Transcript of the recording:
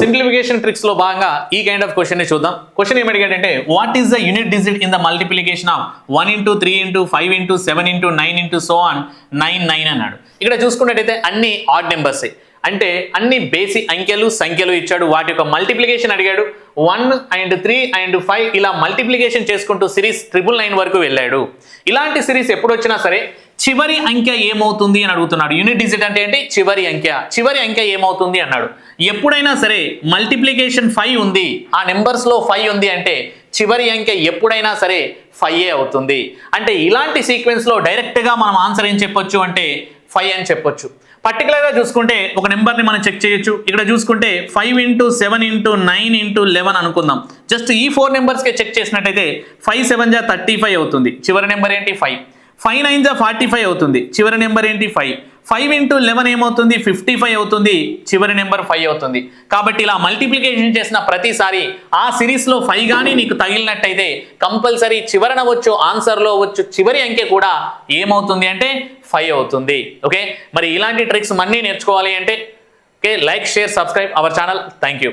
Simplification ట్రిక్స్లో భాగంగా ఈ కైండ్ ఆఫ్ క్వశ్చన్ చూద్దాం. క్వశ్చన్ ఏమి అడిగాడంటే what is the unit digit in the multiplication of one into three into five into seven into nine into so on nine nine అన్నాడు. ఇక్కడ చూసుకున్నట్టయితే అన్ని odd numbers అంటే అన్ని బేసి అంకెలు సంఖ్యలు ఇచ్చాడు. వాటి యొక్క మల్టిప్లికేషన్ అడిగాడు. One and three and five ఇలా మల్టిప్లికేషన్ చేసుకుంటూ సిరీస్ ట్రిపుల్ నైన్ వరకు వెళ్ళాడు. ఇలాంటి సిరీస్ ఎప్పుడు వచ్చినా సరే చివరి అంకె ఏమవుతుంది అని అడుగుతున్నాడు. యూనిట్ డిజిట్ అంటే ఏంటి? చివరి అంకె. చివరి అంకె ఏమవుతుంది అన్నాడు. ఎప్పుడైనా సరే మల్టిప్లికేషన్ ఫైవ్ ఉంది. ఆ నెంబర్స్లో ఫైవ్ ఉంది అంటే చివరి అంకె ఎప్పుడైనా సరే ఫైవ్ ఏ అవుతుంది. అంటే ఇలాంటి సీక్వెన్స్లో డైరెక్ట్గా మనం ఆన్సర్ ఏం చెప్పొచ్చు అంటే ఫైవ్ అని చెప్పొచ్చు. పర్టికులర్గా చూసుకుంటే ఒక నెంబర్ని మనం చెక్ చేయొచ్చు. ఇక్కడ చూసుకుంటే five into seven into nine into eleven అనుకుందాం. జస్ట్ ఈ ఫోర్ నెంబర్స్కే చెక్ చేసినట్టయితే ఫైవ్ సెవెన్ జా థర్టీ ఫైవ్ అవుతుంది. చివరి నెంబర్ ఏంటి? ఫైవ్ ఫైవ్ నైన్ జా ఫార్టీ ఫైవ్ అవుతుంది. చివరి నెంబర్ ఏంటి? ఫైవ్. ఫైవ్ ఇంటూ లెవెన్ ఏమవుతుంది? ఫిఫ్టీ ఫైవ్ అవుతుంది. చివరి నెంబర్ ఫైవ్ అవుతుంది. కాబట్టి ఇలా మల్టిప్లికేషన్ చేసిన ప్రతిసారి ఆ సిరీస్లో ఫైవ్ కానీ నీకు తగిలినట్టయితే కంపల్సరీ చివరన వచ్చు ఆన్సర్లో వచ్చు చివరి అంకె కూడా ఏమవుతుంది అంటే ఫైవ్ అవుతుంది. ఓకే? మరి ఇలాంటి ట్రిక్స్ మన్నీ నేర్చుకోవాలి అంటే okay? Like share subscribe our channel. Thank you.